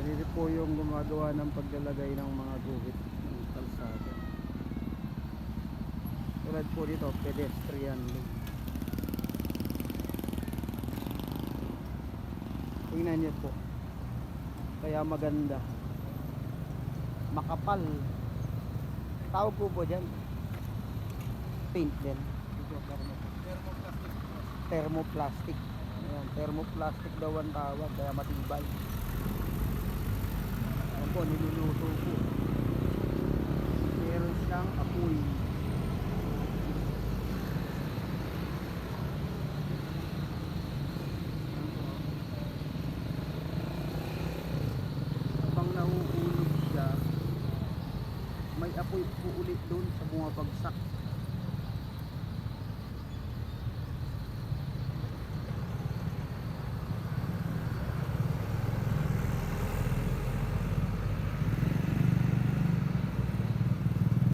Yan po yung gumagawa ng paglalagay ng mga guhit ng kalsada. Tulad po dito, pedestrian lane. Tingnan niyo po. Kaya maganda. Makapal. Tawag po po dyan. Paint din. Thermoplastic. Ayan, thermoplastic daw ang tawag. Kaya matibay. Po, niluluto po. Meron siyang apoy. Habang nahuhulog siya, may apoy po ulit doon sa bumabagsak.